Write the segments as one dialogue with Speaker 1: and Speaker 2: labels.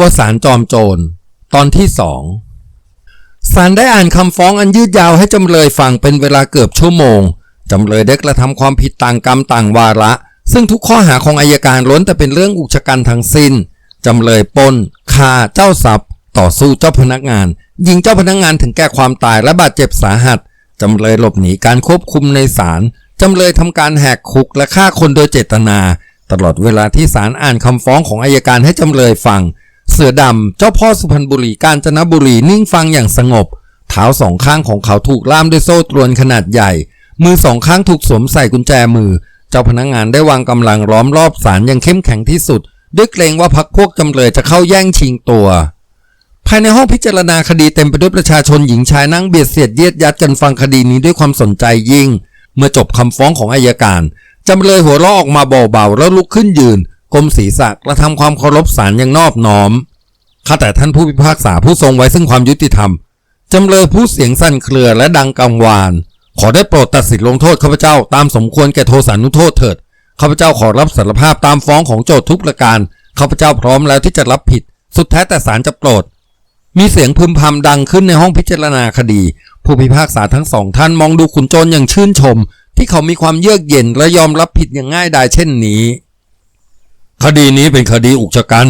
Speaker 1: วสานจอมโจร ตอนที่สองศาลได้อ่านคำฟ้องอันยืดยาวให้จำเลยฟังเป็นเวลาเกือบชั่วโมง จำเลยได้กระทำความผิดต่างกรรมต่างวาระ ซึ่งทุกข้อหาของอายการล้วนแต่เป็นเรื่องอุกชะกันทั้งสิ้น จำเลยปนฆ่าเจ้าทรัพย์ ต่อสู้เจ้าพนักงาน ยิงเจ้าพนักงานถึงแก่ความตายและบาดเจ็บสาหัส จำเลยหลบหนีการควบคุมในศาล จำเลยทำการแหกคุกและฆ่าคนโดยเจตนาตลอดเวลาที่ศาลอ่านคำฟ้องของอายการให้จำเลยฟัง เสือดำ เจ้าพ่อสุพรรณบุรีกาญจนบุรีนิ่งฟังอย่างสงบ เท้าสองข้างของเขาถูกล่ามด้วยโซ่ตรวนขนาดใหญ่ มือสองข้างถูกสวมใส่กุญแจมือ เจ้าพนักงานได้วางกำลังล้อมรอบศาลอย่างเข้มแข็งที่สุดด้วยเกรงว่าพักพวกจำเลยจะเข้าแย่งชิงตัว ภายในห้องพิจารณาคดีเต็มไปด้วยประชาชนหญิงชายนั่งเบียดเสียดเยียดยัดกันฟังคดีนี้ด้วยความสนใจยิ่ง เมื่อจบคำฟ้องของอายการจำเลยหัวเราะออกมาเบาๆแล้วลุกขึ้นยืน ก้มศีรษะกระทำความเคารพศาลอย่างนอบน้อมข้าแต่ท่านผู้พิพากษาผู้ทรงไว้ซึ่งความยุติธรรม จำเลยผู้เสียงสั่นเครือและดังกังวาน ขอได้โปรดตัดสินลงโทษข้าพเจ้าตามสมควรแก่โทสานุโทษเถิดข้าพเจ้าขอรับสารภาพตามฟ้องของโจทย์ทุกประการข้าพเจ้าพร้อมแล้วที่จะรับผิด สุดแท้แต่ศาลจะโปรด มีเสียงพึมพำดังขึ้นในห้องพิจารณาคดี ผู้พิพากษาทั้งสองท่านมองดูขุนโจรอย่างชื่นชม ที่เขามีความเยือกเย็นและยอมรับผิดอย่างง่ายดายเช่นนี้ คดีนี้เป็นคดีอุกชะกัน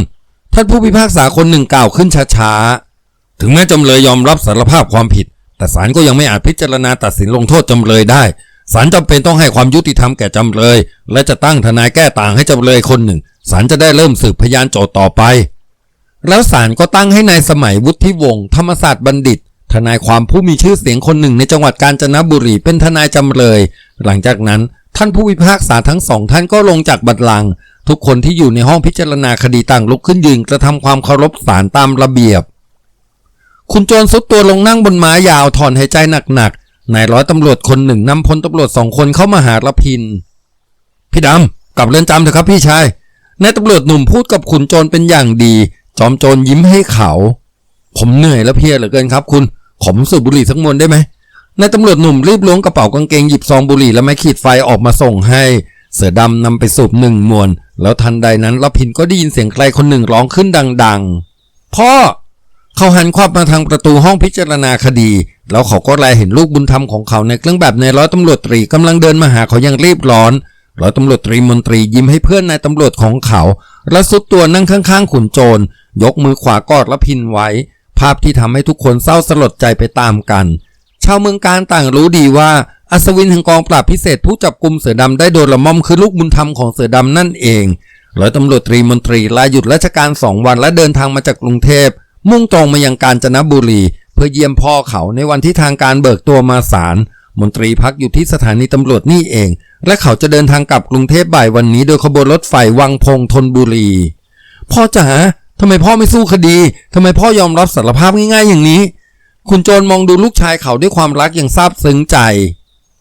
Speaker 1: ท่านผู้พิพากษาคนหนึ่งกล่าวขึ้นช้าๆ ถึงแม้จำเลยยอมรับสารภาพความผิด แต่ศาลก็ยังไม่อาจพิจารณาตัดสินลงโทษจำเลยได้ ศาลจำเป็นต้องให้ความยุติธรรมแก่จำเลย และจะตั้งทนายแก้ต่างให้จำเลยคนหนึ่ง ศาลจะได้เริ่มสืบพยานโจทย์ต่อไป แล้วศาลก็ตั้งให้นายสมัยวุฒิวงศ์ธรรมศาสตร์บัณฑิต ทนายความผู้มีชื่อเสียงคนหนึ่งในจังหวัดกาญจนบุรีเป็นทนายจำเลย หลังจากนั้นท่านผู้พิพากษาทั้งสองท่านก็ลงจากบัลลังก์ ทุกคนที่อยู่ในห้องพิจารณาคดีต่างลุกขึ้นยืนกระทำความเคารพศาลตามระเบียบ คุณโจรสุดตัวลงนั่งบนม้ายาวถอนหายใจหนักๆนายร้อยตำรวจคนหนึ่งนำพลตำรวจสองคนเข้ามาหาละพิน พี่ดำกลับเรือนจำเถอะครับพี่ชายนายตำรวจหนุ่มพูดกับขุนโจรเป็นอย่างดี จอมโจรยิ้มให้เขา ผมเหนื่อยและเพลียเหลือเกินครับ คุณขอผมสูบบุหรี่สักมวนได้ไหมนายตำรวจหนุ่มรีบล้วงกระเป๋ากางเกงหยิบซองบุหรี่และไม้ขีดไฟออกมาส่งให้ เสือดำนำไปสูบหนึ่งมวน แล้วทันใดนั้นละพินก็ได้ยินเสียงใครคนหนึ่งร้องขึ้นดัง ๆ พ่อ เขาหันควับมาทางประตูห้องพิจารณาคดี แล้วเขาก็แลเห็นลูกบุญธรรมของเขาในเครื่องแบบในร้อยตำรวจตรีกำลังเดินมาหาเขาอย่างรีบร้อนร้อยตำรวจตรีมนตรียิ้มให้เพื่อนนายตำรวจของเขาและสุดตัวนั่งข้างๆขุนโจร ยกมือขวากอดละพินไว้ ภาพที่ทำให้ทุกคนเศร้าสลดใจไปตามกัน ชาวเมืองการต่างรู้ดีว่า อัศวินแห่งกองปราบพิเศษผู้จับกลุ่มเสือดำได้โดนละม่อมคือลูกบุญธรรมของเสือดำนั่นเองร้อยตำรวจตรีมนตรีลาหยุดราชการสองวันและเดินทางมาจากกรุงเทพ มุ่งตรงมายังกาญจนบุรี เพื่อเยี่ยมพ่อเขาในวันที่ทางการเบิกตัวมาศาลมนตรีพักอยู่ที่สถานีตำรวจนี่เอง และเขาจะเดินทางกลับกรุงเทพบ่ายวันนี้โดยขบวนรถไฟวังพงธนบุรี พ่อจ๋าทำไมพ่อไม่สู้คดีทำไมพ่อยอมรับสารภาพง่ายๆอย่างนี้ คุณโจรมองดูลูกชายเขาด้วยความรักอย่างซาบซึ้งใจ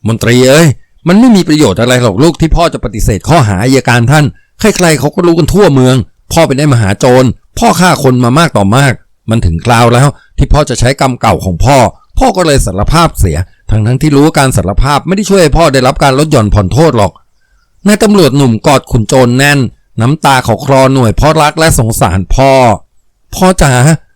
Speaker 1: มนตรีเอ้ยมันไม่มีประโยชน์อะไรหรอกลูกที่พ่อจะปฏิเสธข้อหาอายการท่านใครๆเขาก็รู้กันทั่วเมือง พ่อเป็นได้มหาโจร พ่อฆ่าคนมามากต่อมาก มันถึงคราวแล้ว ที่พ่อจะใช้กรรมเก่าของพ่อ พ่อก็เลยสารภาพเสีย ทั้งทั้งที่รู้ว่าการสารภาพไม่ได้ช่วยให้พ่อได้รับการลดหย่อนผ่อนโทษหรอกนายตำรวจหนุ่มกอดขุนโจรแน่น น้ำตาเขาคลอหน่วยเพราะรักและสงสารพ่อ พ่อจ๋า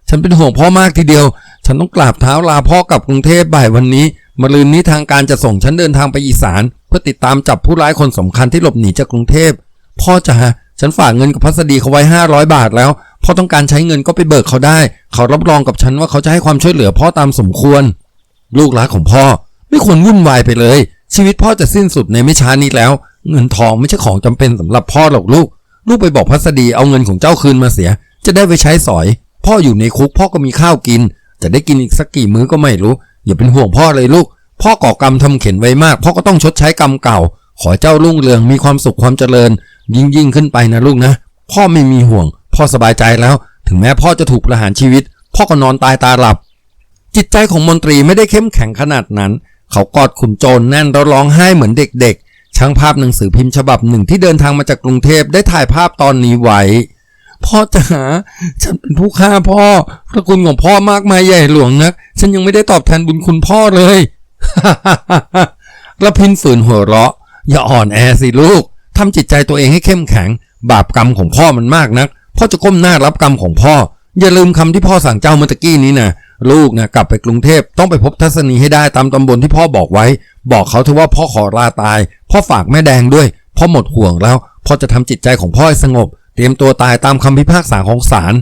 Speaker 1: ฉันเป็นห่วงพ่อมากทีเดียว ฉันต้องกราบเท้าลาพ่อกลับกรุงเทพบ่ายวันนี้ มะรืนนี้ทางการจะส่งฉันเดินทางไปอีสาน เพื่อติดตามจับผู้ร้ายคนสำคัญที่หลบหนีจากกรุงเทพ พ่อจ๋าฉันฝากเงินกับพัสดีเขาไว้ห้าร้อยบาทแล้ว พ่อต้องการใช้เงินก็ไปเบิกเขาได้ เขารับรองกับฉันว่าเขาจะให้ความช่วยเหลือพ่อตามสมควร ลูกรักของพ่อ ไม่ควรวุ่นวายไปเลย ชีวิตพ่อจะสิ้นสุดในไม่ช้านี้แล้ว เงินทองไม่ใช่ของจำเป็นสำหรับพ่อหรอกลูก ลูกไปบอกพัสดีเอาเงินของเจ้าคืนมาเสีย จะได้ไปใช้สอย พ่ออยู่ในคุกพ่อก็มีข้าวกิน จะได้กินอีกสักกี่มื้อก็ไม่รู้ อย่าเป็นห่วงพ่อเลยลูก พ่อก่อกรรมทำเข็นไว้มาก พ่อก็ต้องชดใช้กรรมเก่า ขอเจ้ารุ่งเรืองมีความสุขความเจริญ ยิ่งยิ่งขึ้นไปนะลูกนะ พ่อไม่มีห่วง พ่อสบายใจแล้ว ถึงแม้พ่อจะถูกประหารชีวิต พ่อก็นอนตายตาหลับ จิตใจของมนตรีไม่ได้เข้มแข็งขนาดนั้น เขากอดขุนโจรแน่นแล้วร้องไห้เหมือนเด็กๆ ช่างภาพหนังสือพิมพ์ฉบับหนึ่งที่เดินทางมาจากกรุงเทพได้ถ่ายภาพตอนนี้ไว้ พ่อจ๋าฉันเป็นผู้ฆ่าพ่อพระคุณของพ่อมากมายใหญ่หลวงนัก ฉันยังไม่ได้ตอบแทนบุญคุณพ่อเลยละพินฝืนหัวเราะ อย่าอ่อนแอสิลูกทำจิตใจตัวเองให้เข้มแข็ง บาปกรรมของพ่อมันมากนักพ่อจะก้มหน้ารับกรรมของพ่อ อย่าลืมคำที่พ่อสั่งเจ้าเมื่อกี้นี้นะลูกนะกลับไปกรุงเทพต้องไปพบทัศนีให้ได้ตามตำบลที่พ่อบอกไว้ บอกเขาเถอะว่าพ่อขอลาตาย พ่อฝากแม่แดงด้วย พ่อหมดห่วงแล้ว พ่อจะทำจิตใจของพ่อให้สงบ รียมตัวตายตามคำพิพากษาของศาล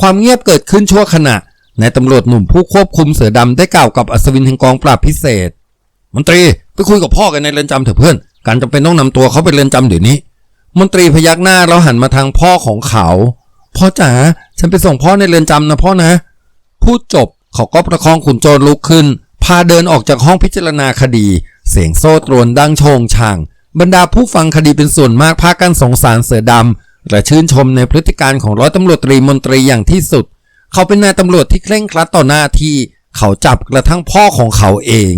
Speaker 1: ความเงียบเกิดขึ้นชั่วขณะ นายตำรวจหนุ่มผู้ควบคุมเสือดำได้กล่าวกับอัศวินแห่งกองปราบพิเศษ มนตรีไปคุยกับพ่อกันในเรือนจำเถอะเพื่อน การจำเป็นต้องนำตัวเขาไปเรือนจำเดี๋ยวนี้ มนตรีพยักหน้าแล้วหันมาทางพ่อของเขา พ่อจ๋า ฉันไปส่งพ่อในเรือนจำนะพ่อนะ พูดจบเขาก็ประคองขุนโจรลุกขึ้น พาเดินออกจากห้องพิจารณาคดี เสียงโซ่ตรวนดังโชงช่าง บรรดาผู้ฟังคดีเป็นส่วนมากพากันสงสารเสือดำ และชื่นชมในพฤติการของร้อยตำรวจตรีมนตรีอย่างที่สุด เขาเป็นนายตำรวจที่เคร่งครัดต่อหน้าที่ เขาจับกระทั่งพ่อของเขาเอง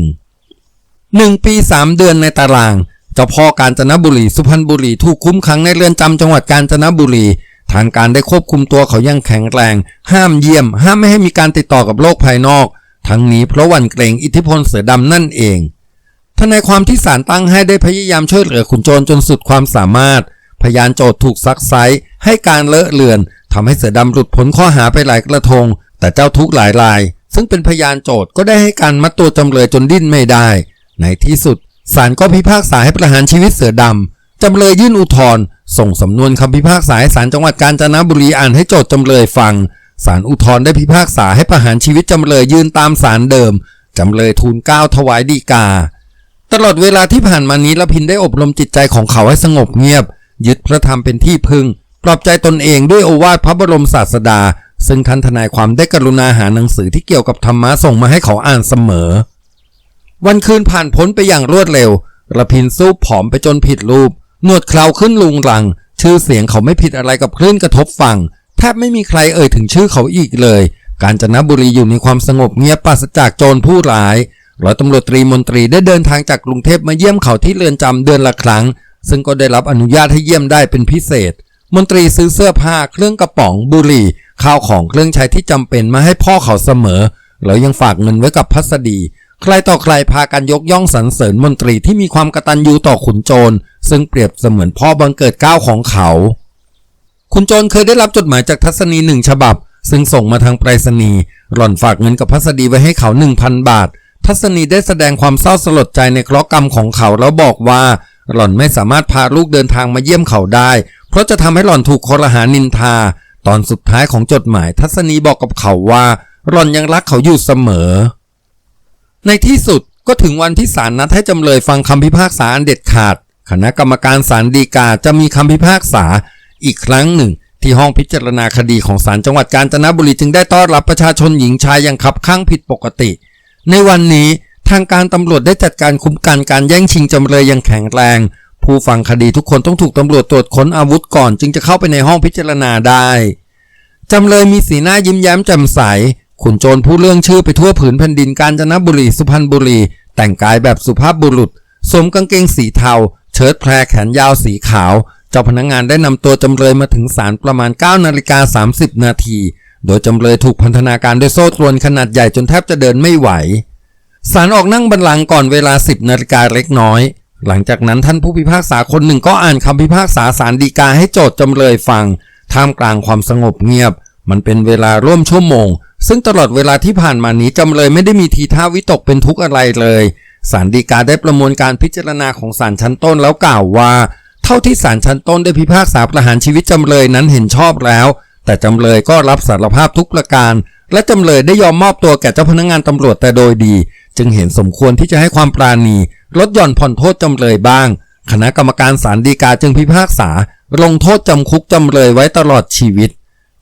Speaker 1: หนึ่งปีสามเดือนในตารางเจ้าพ่อกาญจนบุรีสุพรรณบุรีถูกคุมขังในเรือนจำจังหวัดกาญจนบุรีทางการได้ควบคุมตัวเขายังแข็งแรง ห้ามเยี่ยม ห้ามไม่ให้มีการติดต่อกับโลกภายนอก ทั้งนี้เพราะวันเกรงอิทธิพลเสือดำนั่นเองทนายความที่ศาลตั้งให้ได้พยายามช่วยเหลือขุนโจรจนสุดความสามารถ พยานโจทย์ถูกซักไซให้การเลอะเลือนทำให้เสือดำหลุดพ้นข้อหาไปหลายกระทง แต่เจ้าทุกหลายราย ซึ่งเป็นพยานโจทย์ก็ได้ให้การมัดตัวจำเลยจนดิ้นไม่ได้ ในที่สุดศาลก็พิพากษาให้ประหารชีวิตเสือดำจำเลยยื่นอุทธรณ์ส่งสำนวนคำพิพากษาให้ศาลจังหวัดกาญจนบุรีอ่านให้โจทย์จำเลยฟังศาลอุทธรณ์ได้พิพากษาให้ประหารชีวิตจำเลยยื่นตามศาลเดิม จำเลยทูลเก้าถวายดีกา ตลอดเวลาที่ผ่านมานี้ละพินได้อบรมจิตใจของเขาให้สงบเงียบ ยึดพระธรรมเป็นที่พึ่งปลอบใจตนเองด้วยโอวาทพระบรมศาสดา ซึ่งท่านทนายความได้กรุณาหาหนังสือที่เกี่ยวกับธรรมะส่งมาให้เขาอ่านเสมอ วันคืนผ่านพ้นไปอย่างรวดเร็วระพินซูบผอมไปจนผิดรูป หนวดเคราขึ้นลุงรัง ชื่อเสียงเขาไม่ผิดอะไรกับคลื่นกระทบฝั่งแทบไม่มีใครเอ่ยถึงชื่อเขาอีกเลย การจนบุรีอยู่ในความสงบเงียบปราศจากโจรผู้ร้ายร้อยตำรวจตรีมนตรีได้เดินทางจากกรุงเทพมาเยี่ยมเขาที่เรือนจำเดือนละครั้ง ซึ่งก็ได้รับอนุญาตให้เยี่ยมได้เป็นพิเศษ มนตรีซื้อเสื้อผ้าเครื่องกระป๋องบุหรี่ ข้าวของเครื่องใช้ที่จำเป็นมาให้พ่อเขาเสมอ แล้วยังฝากเงินไว้กับพัสดี ใครต่อใครพากันยกย่องสรรเสริญมนตรีที่มีความกตัญญูต่อขุนโจร ซึ่งเปรียบเสมือนพ่อบังเกิดก้าวของเขาคุณโจรเคยได้รับจดหมายจากทัศนีหนึ่งฉบับ ซึ่งส่งมาทางไปรษณีย์หล่อนฝากเงินกับพัสดีไว้ให้เขา 1,000 บาททัศนีได้แสดงความเศร้าสลดใจในเคราะห์กรรมของเขาแล้วบอกว่า หล่อนไม่สามารถพาลูกเดินทางมาเยี่ยมเขาได้ เพราะจะทำให้หล่อนถูกคอรหานินทา ตอนสุดท้ายของจดหมายทัศนีบอกกับเขาว่า หล่อนยังรักเขาอยู่เสมอ ในที่สุดก็ถึงวันที่ศาลนัดให้จำเลยฟังคำพิพากษาอันเด็ดขาด คณะกรรมการศาลฎีกาจะมีคำพิพากษาอีกครั้งหนึ่ง ที่ห้องพิจารณาคดีของศาลจังหวัดกาญจนบุรีจึงได้ต้อนรับประชาชนหญิงชายอย่างขับข้างผิดปกติ ในวันนี้ ทางการตำรวจได้จัดการคุ้มกันการแย่งชิงจำเลยอย่างแข็งแรง ผู้ฟังคดีทุกคนต้องถูกตำรวจตรวจค้นอาวุธก่อน จึงจะเข้าไปในห้องพิจารณาได้จำเลยมีสีหน้ายิ้มแย้มแจ่มใสขุนโจรผู้เรื่องชื่อไปทั่วผืนแผ่นดินกาญจนบุรีสุพรรณบุรี แต่งกายแบบสุภาพบุรุษสวมกางเกงสีเทา เชิ้ตแพรแขนยาวสีขาว เจ้าพนักงานได้นำตัวจำเลยมาถึงศาลประมาณ9นาฬิกา30 นาที โดยจำเลยถูกพันธนาการด้วยโซ่ตรวนขนาดใหญ่จนแทบจะเดินไม่ไหว ศาลออกนั่งบัลลังก์ก่อนเวลา 10นาฬิกาเล็กน้อย หลังจากนั้นท่านผู้พิพากษาคนหนึ่งก็อ่านคำพิพากษาศาลฎีกาให้โจทย์จำเลยฟัง ท่ามกลางความสงบเงียบ มันเป็นเวลาร่วมชั่วโมง ซึ่งตลอดเวลาที่ผ่านมานี้จำเลยไม่ได้มีทีท่าวิตกเป็นทุกข์อะไรเลยศาลฎีกาได้ประมวลการพิจารณาของศาลชั้นต้นแล้วกล่าวว่า เท่าที่ศาลชั้นต้นได้พิพากษาประหารชีวิตจำเลยนั้นเห็นชอบแล้ว แต่จำเลยก็รับสารภาพทุกประการ และจำเลยได้ยอมมอบตัวแก่เจ้าพนักงานตำรวจแต่โดยดี จึงเห็นสมควรที่จะให้ความปราณีลดหย่อนผ่อนโทษจำเลยบ้าง คณะกรรมการศาลฎีกาจึงพิพากษา ลงโทษจำคุกจำเลยไว้ตลอดชีวิต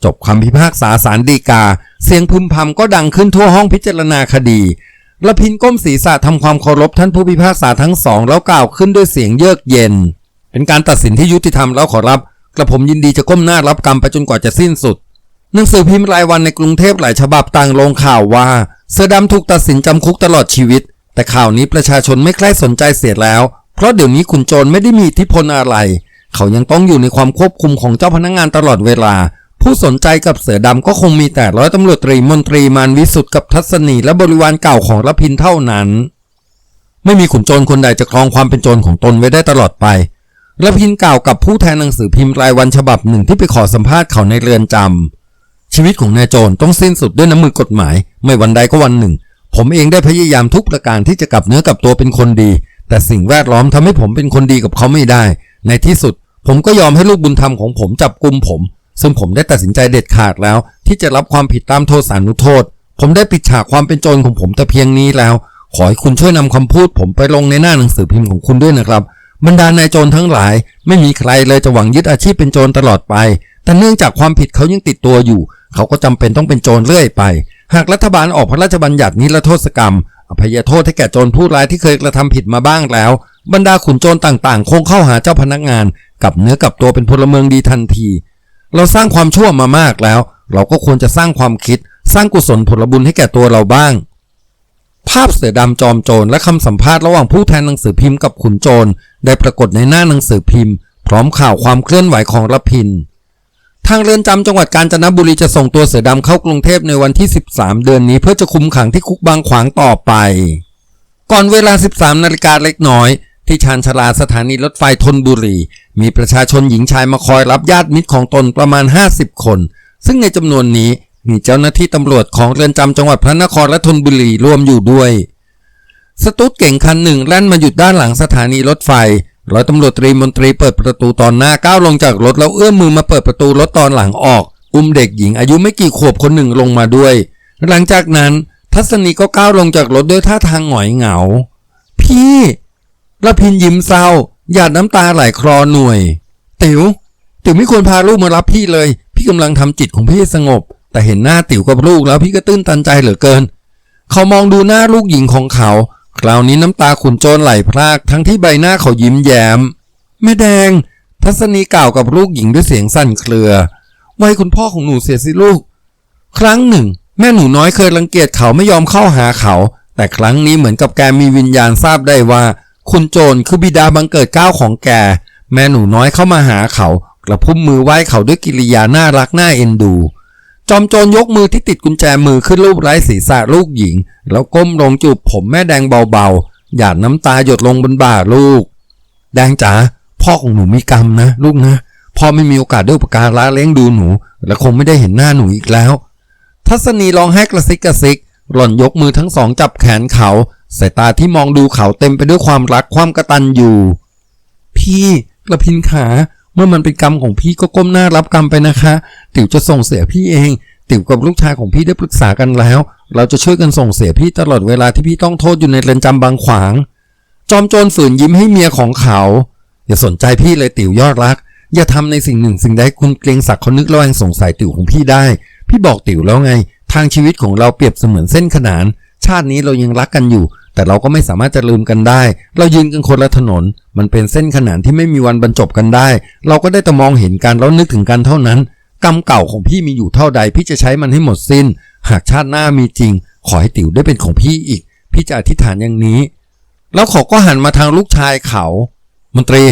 Speaker 1: จบคำพิพากษาศาลฎีกา เสียงพึมพำก็ดังขึ้นทั่วห้องพิจารณาคดีละพินก้มศีรษะทำความเคารพท่านผู้พิพากษาทั้งสองแล้วกล่าวขึ้นด้วยเสียงเยือกเย็น เป็นการตัดสินที่ยุติธรรมแล้วขอรับ กระผมยินดีจะก้มหน้ารับกรรมไปจนกว่าจะสิ้นสุดหนังสือพิมพ์รายวันในกรุงเทพหลายฉบับต่างลงข่าวว่า เสือดำถูกตัดสินจำคุกตลอดชีวิต แต่ข่าวนี้ประชาชนไม่ใคร่สนใจเสียแล้ว เพราะเดี๋ยวนี้ขุนโจรไม่ได้มีอิทธิพลอะไร เขายังต้องอยู่ในความควบคุมของเจ้าพนักงงานตลอดเวลา ผู้สนใจกับเสือดำก็คงมีแต่ร้อยตำรวจตรีมนตรีมานวิสุทธ์กับทัศนีและบริวารเก่าของรพินเท่านั้น ไม่มีขุนโจรคนใดจะครองความเป็นโจรของตนไว้ได้ตลอดไปรพินกล่าวกับผู้แทนหนังสือพิมพ์รายวันฉบับหนึ่งที่ไปขอสัมภาษณ์เขาในเรือนจำ ชีวิตของนายโจรต้องสิ้นสุดด้วยน้ำมือกฎหมาย ไม่วันใดก็วันหนึ่ง ผมเองได้พยายามทุกประการที่จะกลับเนื้อกลับตัวเป็นคนดี แต่สิ่งแวดล้อมทำให้ผมเป็นคนดีกับเขาไม่ได้ ในที่สุด ผมก็ยอมให้ลูกบุญธรรมของผมจับกลุมผม ซึ่งผมได้ตัดสินใจเด็ดขาดแล้ว ที่จะรับความผิดตามโทษสานุโทษ ผมได้ปิดฉากความเป็นโจรของผมแต่เพียงนี้แล้ว ขอให้คุณช่วยนำคำพูด ผมไปลงในหน้าหนังสือพิมพ์ของคุณด้วยนะครับ บรรดานายโจรทั้งหลาย ไม่มีใครเลยจะหวังยึดอาชีพเป็นโจรตลอดไปแต่เนื่องจากความผิดเขายังติดตัวอยู่ เขาก็จำเป็นต้องเป็นโจรเรื่อยไป หากรัฐบาลออกพระราชบัญญัตินิรโทษกรรม อภัยโทษให้แก่โจรผู้ร้ายที่เคยกระทำผิดมาบ้างแล้ว บรรดาขุนโจรต่างๆ คงเข้าหาเจ้าพนักงาน กับเนื้อกับตัวเป็นพลเมืองดีทันที เราสร้างความชั่วมามากแล้ว เราก็ควรจะสร้างความคิด สร้างกุศลผลบุญให้แก่ตัวเราบ้าง ภาพเสือดำจอมโจรและคำสัมภาษณ์ระหว่างผู้แทนหนังสือพิมพ์กับขุนโจรได้ปรากฏในหน้าหนังสือพิมพ์ พร้อมข่าวความเคลื่อนไหวของรพิน ทางเรือนจำจังหวัดกาญจนบุรีจะส่งตัวเสือดำเข้ากรุงเทพในวันที่ 13 เดือนนี้เพื่อจะคุมขังที่คุกบางขวางต่อไป ก่อนเวลา 13 นาฬิกาเล็กน้อย ที่ชานชาลาสถานีรถไฟธนบุรี มีประชาชนหญิงชายมาคอยรับญาติมิตรของตนประมาณ 50 คน ซึ่งในจำนวนนี้มีเจ้าหน้าที่ตำรวจของเรือนจำจังหวัดพระนครและธนบุรีรวมอยู่ด้วย สตูดเก่งคันหนึ่งแล่นมาหยุดด้านหลังสถานีรถไฟ ร้อยตำรวจตรีมนตรีเปิดประตูตอนหน้าก้าวลงจากรถแล้วเอื้อมมือมาเปิดประตูรถตอนหลังออก อุ้มเด็กหญิงอายุไม่กี่ขวบคนหนึ่งลงมาด้วย หลังจากนั้น ทัศนีก็ก้าวลงจากรถด้วยท่าทางหงอยเหงา พี่ละพินยิ้มเศร้าหยาดน้ำตาไหลคลอหน่วย ติ๋ว ติ๋วไม่ควรพาลูกมารับพี่เลย พี่กำลังทำจิตของพี่สงบ แต่เห็นหน้าติ๋วกับลูกแล้วพี่ก็ตื้นตันใจเหลือเกิน เขามองดูหน้าลูกหญิงของเขา คราวนี้น้ำตาขุนโจรไหลพรากทั้งที่ใบหน้าเขายิ้มแย้ม แม่แดง ทัศนีกล่าวกับลูกหญิงด้วยเสียงสั่นเครือไว้คุณพ่อของหนูเสียสิลูก ครั้งหนึ่ง แม่หนูน้อยเคยรังเกียจเขาไม่ยอมเข้าหาเขา แต่ครั้งนี้เหมือนกับแกมีวิญญาณทราบได้ว่า คุณโจรคือบิดาบังเกิดก้าวของแก แม่หนูน้อยเข้ามาหาเขา กระพุ่มมือไหว้เขาด้วยกิริยาน่ารักน่าเอ็นดู จอมโจรยกมือที่ติดกุญแจมือขึ้นรูปไร้ศีรษะลูกหญิง แล้วก้มลงจูบผมแม่แดงเบาๆ หยาดน้ำตาหยดลงบนบ่าลูก แดงจ๋าพ่อของหนูมีกรรมนะ ลูกนะ พ่อไม่มีโอกาสได้อุปการะเลี้ยงดูหนู และคงไม่ได้เห็นหน้าหนูอีกแล้ว ทัศนีร้องไห้กระซิกกระซิก หล่อนยกมือทั้งสองจับแขนเขาสายตาที่มองดูเขาเต็มไปด้วยความรักความกระตันอยู่ พี่กระพินขา มื่อมันเป็นกรรมของพี่ก็ก้มหน้ารับกรรมไปนะคะ ติ๋วจะส่งเสียพี่เอง ติ๋วกับลูกชายของพี่ได้ปรึกษากันแล้ว เราจะช่วยกันส่งเสียพี่ตลอดเวลาที่พี่ต้องโทษอยู่ในเรือนจำบางขวาง จอมโจรฝืนยิ้มให้เมียของเขา อย่าสนใจพี่เลยติ๋วยอดรัก อย่าทำในสิ่งหนึ่งสิ่งใดคุณเกรงศักดิ์เขานึกระแวงสงสัยติ๋วของพี่ได้ พี่บอกติ๋วแล้วไง ทางชีวิตของเราเปรียบเสมือนเส้นขนาน ชาตินี้เรายังรักกันอยู่ แต่เราก็ไม่สามารถจะลืมกันได้ เรายืนกันคนละถนน มันเป็นเส้นขนานที่ไม่มีวันบรรจบกันได้ เราก็ได้แต่มองเห็นกันแล้วนึกถึงกันเท่านั้น กรรมเก่าของพี่มีอยู่เท่าใด พี่จะใช้มันให้หมดสิ้น หากชาติหน้ามีจริง ขอให้ติ๋วได้เป็นของพี่อีก พี่จะอธิษฐานอย่างนี้ แล้วเขาก็หันมาทางลูกชายเขา มนตรี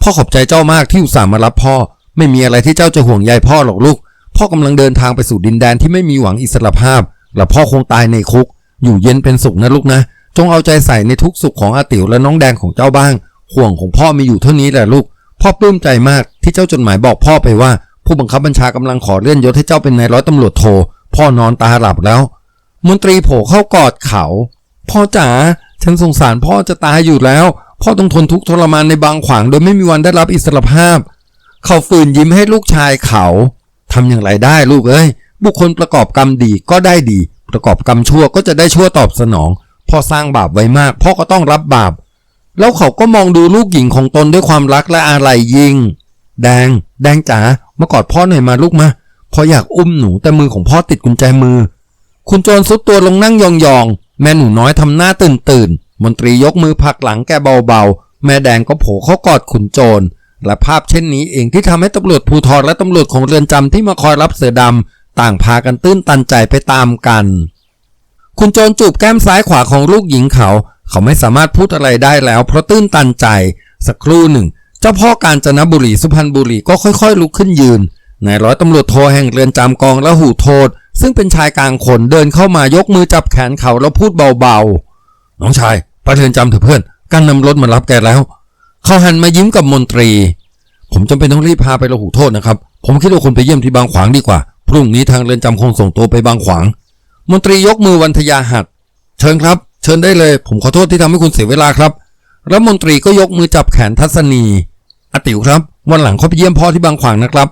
Speaker 1: พ่อขอบใจเจ้ามากที่อุตส่าห์มารับพ่อ ไม่มีอะไรที่เจ้าจะห่วงใยพ่อหรอกลูก พ่อกำลังเดินทางไปสู่ดินแดนที่ไม่มีหวังอิสรภาพ และพ่อคงตายในคุก อยู่เย็นเป็นสุขนะลูกนะ จงเอาใจใส่ในทุกสุขของอาติ๋วและน้องแดงของเจ้าบ้าง ห่วงของพ่อมีอยู่เท่านี้แหละลูก พ่อปลื้มใจมากที่เจ้าจดหมายบอกพ่อไปว่า ผู้บังคับบัญชากำลังขอเลื่อนยศให้เจ้าเป็นนายร้อยตำรวจโท พ่อนอนตาหลับแล้ว มนตรีโผล่เข้ากอดเขา พ่อจ๋าฉันสงสารพ่อจะตายอยู่แล้ว พ่อต้องทนทุกข์ทรมานในบางขวาง โดยไม่มีวันได้รับอิสรภาพ เขาฝืนยิ้มให้ลูกชายเขาทำอย่างไรได้ลูกเอ้ยบุคคลประกอบกรรมดีก็ได้ดี ประกอบกรรมชั่วก็จะได้ชั่วตอบสนอง พ่อสร้างบาปไว้มาก พ่อก็ต้องรับบาป แล้วเขาก็มองดูลูกหญิงของตนด้วยความรักและอาลัยยิ่ง แดง แดงจ๋ามากอดพ่อหน่อยมาลูกมาพ่ออยากอุ้มหนูแต่มือของพ่อติดกุญแจมือ คุณโจรซุดตัวลงนั่งยองๆ แม่หนูน้อยทำหน้าตื่นตื่นๆมนตรียกมือผลักหลังแกเบาๆ แม่แดงก็โผล่เข้ากอดขุนโจร และภาพเช่นนี้เองที่ทำให้ตำรวจภูธรและตำรวจของเรือนจำที่มาคอยรับเสือดำต่างพากันตื้นตันใจไปตามกัน คุณโจรจูบแก้มซ้ายขวาของลูกหญิงเขา เขาไม่สามารถพูดอะไรได้แล้ว เพราะตื้นตันใจ สักครู่หนึ่ง เจ้าพ่อกาญจนบุรีสุพรรณบุรีก็ค่อยๆ ลุกขึ้นยืนนายร้อยตำรวจโทแห่งเรือนจำกองและหูโทษ ซึ่งเป็นชายกลางคนเดินเข้ามายกมือจับแขนเขาแล้วพูดเบาๆ น้องชายไปเรือนจำเถอะเพื่อนการนำรถมารับแกแล้ว เขาหันมายิ้มกับมนตรี ผมจำเป็นต้องรีบพาไปละหูโทษนะครับ ผมคิดว่าคุณไปเยี่ยมที่บางขวางดีกว่า พรุ่งนี้ทางเรือนจำคงส่งตัวไปบางขวาง มนตรียกมือวันทยาหัดเชิญครับ เชิญได้เลย ผมขอโทษที่ทำให้คุณเสียเวลาครับแล้วมนตรีก็ยกมือจับแขนทัศนีอติ๋วครับ วันหลังเขาไปเยี่ยมพ่อที่บางขวางนะครับ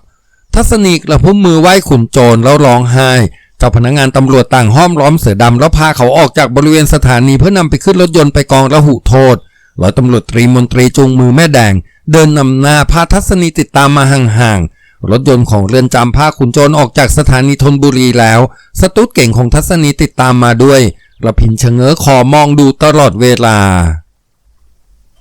Speaker 1: ทัศนีกระพุ้มมือไหว้ขุนโจรแล้วร้องไห้เจ้าพนักงานตำรวจต่างห้อมล้อมเสือดำแล้วพาเขาออกจากบริเวณสถานีเพื่อนำไปขึ้นรถยนต์ไปกองระหุโทษร้อยตำรวจตรีมนตรีจูงมือแม่แดง เดินนำหน้าพาทัศนีติดตามมาห่างๆ รถยนต์ของเรือนจำพาขุนโจรออกจากสถานีธนบุรีแล้ว สตุดเก่งของทัศนีติดตามมาด้วยระพินชะเง้อคอมองดูตลอดเวลา